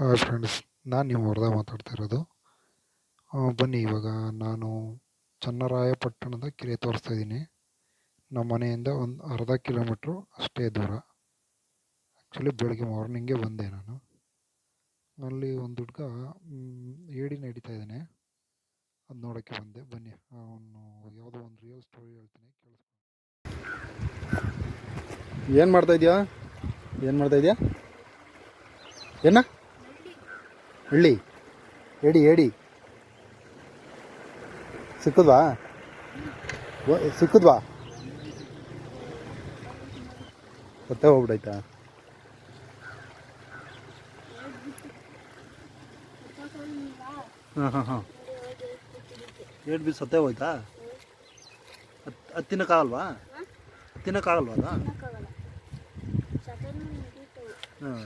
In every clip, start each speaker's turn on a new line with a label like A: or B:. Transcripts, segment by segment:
A: Hi friends ನಾನು ನೀವು ಹೊಡೆದ ಮಾತಾಡ್ತಾ ಇರೋದು ಬನ್ನಿ, ಇವಾಗ ನಾನು ಚನ್ನರಾಯಪಟ್ಟಣದ ಕೆರೆ ತೋರಿಸ್ತಾ ಇದ್ದೀನಿ. ನಮ್ಮ ಮನೆಯಿಂದ ಒಂದು ಅರ್ಧ ಕಿಲೋಮೀಟ್ರು ಅಷ್ಟೇ ದೂರ. ಆ್ಯಕ್ಚುಲಿ ಬೆಳಗ್ಗೆ ಮಾರ್ನಿಂಗೇ ಬಂದೆ ನಾನು. ಅಲ್ಲಿ ಒಂದು ಹುಡುಗ ಏಡಿ ಹಿಡಿತಾ ಇದ್ದಾನೆ. ಅದು ನೋಡೋಕ್ಕೆ ಬಂದೆ. ಬನ್ನಿ, ಅವನು ಯಾವುದೋ ಒಂದು ರಿಯಲ್ ಸ್ಟೋರಿ ಹೇಳ್ತೀನಿ, ಕೇಳಿಸ್ಕೊಂಡು.
B: ಏನು ಮಾಡ್ತಾ ಇದೆಯಾ? ಏನು ಮಾಡ್ತಾ ಇದೆಯಾ? ಏನ? ಹಳ್ಳಿ. ಏಡಿ ಏಡಿ. ಸಿಕ್ಕದ್ವಾ? ಓ- ಸಿಕ್ಕದ್ವಾ? ಸತ್ತೇ ಹೋಗ್ಬಿಡಾಯ್ತಾ ಹಾಂ ಹಾಂ ಹಾಂ. ಎರಡು ಬಿ ಸತ್ತೇ ಹೋಯ್ತಾ? ಅದು? ಅದು ತಿನ್ನೋಕ್ಕಾಗಲ್ವಾ ತಿನ್ನೋಕ್ಕಾಗಲ್ವಾ ಅದು ಹಾಂ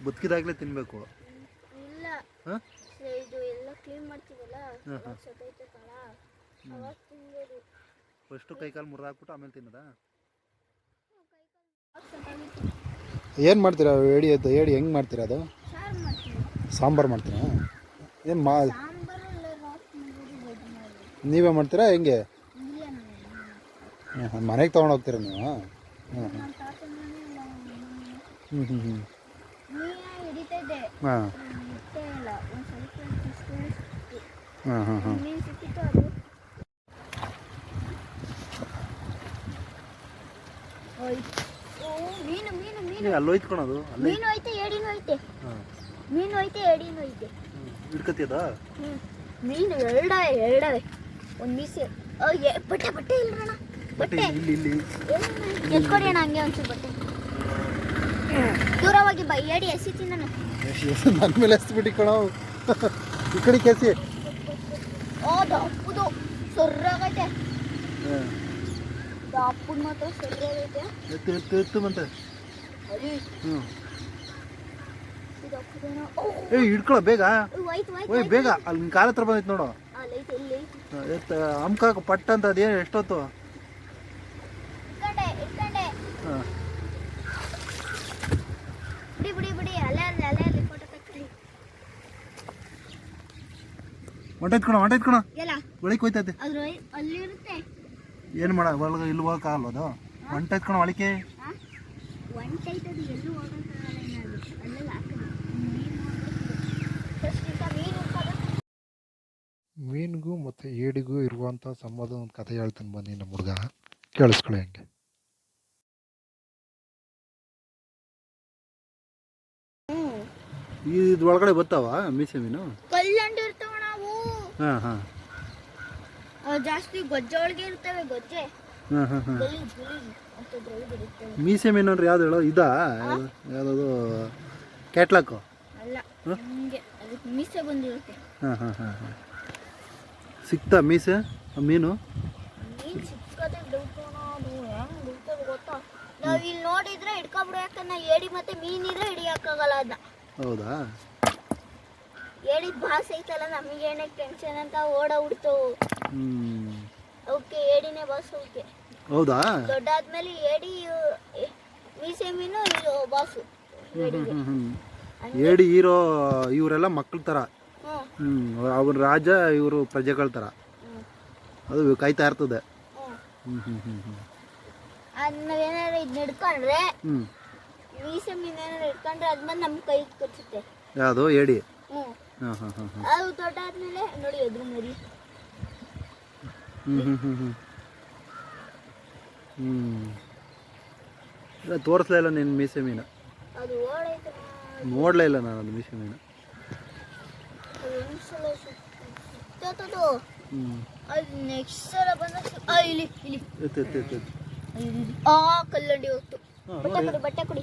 B: ಬದುಕಿದಾಗಲೇ ತಿನ್ನಬೇಕು ಹಾಂ?
C: ಇದು ಎಲ್ಲ ಕ್ಲೀನ್ ಮಾಡ್ತೀವಲ್ಲ? ಅವಾಗ
B: ಫಸ್ಟು ಕೈಕಾಲು ಮುರಿದು ಹಾಕ್ಬಿಟ್ಟು ಆಮೇಲೆ ತಿನ್ನೋದಾ? ಏನು ಮಾಡ್ತೀರಾ ಹೇಳಿ ಅದು ಹೇಳಿ ಹೆಂಗೆ ಮಾಡ್ತೀರಾ ಅದು?
C: ಸಾರು ಮಾಡ್ತೀವಿ
B: ಸಾಂಬಾರು ಮಾಡ್ತೀರಾ? ಏನು ಮಾ
C: ರಾತ್ರಿ
B: ನೀವೇ ಮಾಡ್ತೀರಾ ಹೆಂಗೆ?
C: ಇಲ್ಲ
B: ಹಾಂ ಹಾಂ ಮನೆಗೆ ತೊಗೊಂಡು ಹೋಗ್ತೀರಾ ನೀವು ಹಾಂ? ಹ್ಞೂ
C: ನಮ್ಮ ಮನೆ.
B: ಹ್ಞೂ ಹ್ಞೂ ಹ್ಞೂ
C: ಹಿಡಿತೈತೆ
B: ಹಾಂ. ಹಾಂ ಹಾಂ ಹಾಂ
C: ಮೀನು ಸಿಕ್ಕಿತ್ತು ಅದು ಹೋಯ್ತು. ಓ ಮೀನು ಮೀನು ಮೀನು
B: ಅಲ್ಲಿ ಹೋಯ್ತ್ಕೊಳೋದು ಅಲ್ಲಿ
C: ಮೀನು ಐತೆ ಏಡಿನೂ ಐತೆ
B: ಹಾಂ
C: ಮೀನು ಐತೆ ಏಡಿನೂ ಐತೆ
B: ಹಿಡ್ಕತಿಯದ
C: ಹ್ಮ್. ಮೀನು ಎರಡವೆ ಎರಡವೆ. ಒಂದು ಮೀಸೆ. ಓ, ಎ- ಬಟ್ಟೆ ಬಟ್ಟೆ ಇಲ್ರಣ
B: ಬಟ್
C: ಬಟ್ಟೆ
B: ಇಲ್ಲಿ ಇಲ್ಲಿ
C: ಎತ್ಕೊಡಿ ಅಣ್ಣ ಹಂಗೆ ಒಂಚೂರು ಬಟ್ಟೆ. ದೂರವಾಗಿ ಬೈ ಏಡಿ ಎಸಿತೀನಿ ನಾನು
B: ನನ್ನ ಮೇಲೆ ಎಸ್ಬಿಟ್ಟು ಕಣೋ. ಈ ಕಡೆ ಕೆಸಿ.
C: ದಪ್ಪದು ಸೊರ್ರಾಗೈತೆ. ದಪ್ಪದ ಮಾತ್ರ ಸೊರ್ರಾಗೈತೆ.
B: ಎತ್ತು ಎತ್ತು ಎತ್ತು ಮತ್ತೆ. ಹ್ಞೂ. ಏಯ್ ಹಿಡ್ಕೊಳ ಬೇಗ. ಓಯ್ ಬೇಗ. ಅಲ್ಲಿ ಕಾಲತ್ರ ಕಾಲ ಹತ್ರ ಬಂದೈತೆ ನೋಡು. ಎತ್ತ ಅಮ್ಕಾಕ ಪಟ್ಟಂತ ಅದೇನು ಎಷ್ಟೊತ್ತು
C: ಇಟ್ಕೊಂಡೆ ಇಟ್ಕೊಂಡೆ
B: ಹಾಂ
C: ಬಿಡಿ ಬಿಡಿ ಬಿಡಿ ಅಲ್ಲೇ ಅಲ್ಲಿ ಅಲ್ಲೇ ಅಲ್ಲಿ ಫೋಟೋ ತಕ್ಕೊಳ್ಳಿ
B: ಹೊಂಟೈತ್ಕೊಣ ಹೊಂಟೈತ್ಕೊಣ
C: ಕಣ.
B: ಒಳಗೆ ಹೋಯ್ತೈತೆ ಏನು ಮಾಡ ಒಳಗೆ ಇಲ್ಲಿ ಹೋಗಕ್ಕಾಗಲ್ಲ ಅದು?
C: ಇಂಥ ಮೀನು ಇರ್ತದೆ
A: ಮೀನಿಗೂ ಮತ್ತು ಏಡಿಗೂ ಇರುವಂಥ ಸಂಬಂಧ ಒಂದು ಕಥೆ ಹೇಳ್ತಾನೆ ಬನ್ನಿ ನಮ್ಮ ಹುಡುಗ. ಕೇಳಿಸ್ಕೊಳ್ಳಿ ಹಂಗೆ.
B: ಇದು ಒಳಗಡೆ ಬರ್ತಾವ ಮೀಸೆ ಮೀನು? ಹಾಂ ಹಾಂ.
C: ಜಾಸ್ತಿ ಗೊಜ್ಜೆ ಒಳಗೆ ಇರ್ತವೆ ಗೊಜ್ಜೆ.
B: ಹಾಂ ಹಾಂ ಹಾಂ.
C: ಗಲೀಜ್ ಗಲೀಜ್ ಅಂತ ದ್ರೌಡ್ ಇರುತ್ತವೆ
B: ಮೀಸೆ ಮೀನು ಅಂದ್ರೆ ಯಾವ್ದು ಹೇಳೋ? ಇದಾ? ಯಾವ್ದು- ಕ್ಯಾಟ್ಲಾಕು?
C: ಅಲ್ಲ
B: ಹ?
C: ಹಿಂಗೆ. ಅದಕ್ಕೆ ಮೀಸೆ ಬಂದಿರುತ್ತೆ.
B: ಹಾಂ ಹಾಂ ಹಾಂ ಹಾಂ. ಸಿಕ್ತಾ ಮೀಸೆ ಆ ಮೀನು?
C: ಸಿಕ್ಕದೆ ಅದು ಹೆಂಗ್ ಗೊತ್ತಾ? ನಾವು ಇಲ್ಲಿ ನೋಡಿದ್ರೆ ಹಿಡ್ಕೊಬಿಡು ಯಾಕಂದ್ರೆ ಏಡಿ ಮತ್ತೆ ಮೀನಿದ್ರೆ ಹಿಡಿಯೋಕ್ಕಾಗಲ್ಲ ಅದನ್ನ
B: ಹೌದಾ?
C: ಏಡಿ ಭಾಸ ಐತಲ್ಲ ನಮಗೇನೆ ಟೆನ್ಷನ್ ಅಂತ ಓಡ
B: ಹುಡ್ತವು
C: ಅವಕ್ಕೆ ಏಡಿನೇ ಬಾಸ್ ಅವಕ್ಕೆ
B: ಹೌದಾ?
C: ದೊಡ್ಡಾದ್ಮೇಲೆ ಏಡಿ ಮೀಸೆ ಮೀನು ಇದು ಬಾಸು
B: ಏಡಿ ಹೀರೋ ಇವರೆಲ್ಲ ಮಕ್ಳ ಥರ ಅವ್ರ ರಾಜ ಇವರು ಪ್ರಜೆಗಳ ಥರ ಅದು ಕಾಯ್ತಾ ಇರ್ತದೆ.
C: ಅದ್ ನಾವೇನಾದ್ರು ಇದು ಹಿಡ್ಕೊಂಡ್ರೆ ಮೀಸೆ ಮೀನೇನಾದ್ರು ಹಿಡ್ಕೊಂಡ್ರೆ ಅದ್ಮೇಲೆ ನಮ್ಮ ಕೈ ಕೊಚ್ಚುತ್ತೆ
B: ಯಾವುದು? ಏಡಿ? ಹಾಂ ಹಾಂ ಹಾಂ ಹಾಂ
C: ಅದು ದೊಡ್ಡಾದ್ಮೇಲೆ ನೋಡಿ ಎದುರು ಮರಿ.
B: ಹ್ಞೂ ಹ್ಞೂ ಹ್ಞೂ ಹ್ಞೂ ಹ್ಞೂ ಇಲ್ಲ ತೋರಿಸ್ಲೇ ಇಲ್ಲ ನಿನ್ನ ಮೀಸೆ ಮೀನ.
C: ಅದು ಓಡೈತೆ
B: ನೋಡಲೇ ಇಲ್ಲ ನಾನು ಅದು ಮೀಸೆ ಮೀನ.
C: ಅದು ನೆಕ್ಸ್ಟ್ ಸಲ ಬಂದಾಗ ಆ, ಇಲ್ಲಿ ಇಲ್ಲಿ.
B: ಎತ್ತು ಎತ್ತು ಎತ್ತು ಎತ್ತು
C: ಇಲ್ಲಿ, ಇಲ್ಲಿ. ಆ ಕಲ್ಲಂಡಿ ಹೋಗ್ತು ಬಟ್ಟೆ ಕೊಡಿ ಬಟ್ಟೆ ಕೊಡಿ.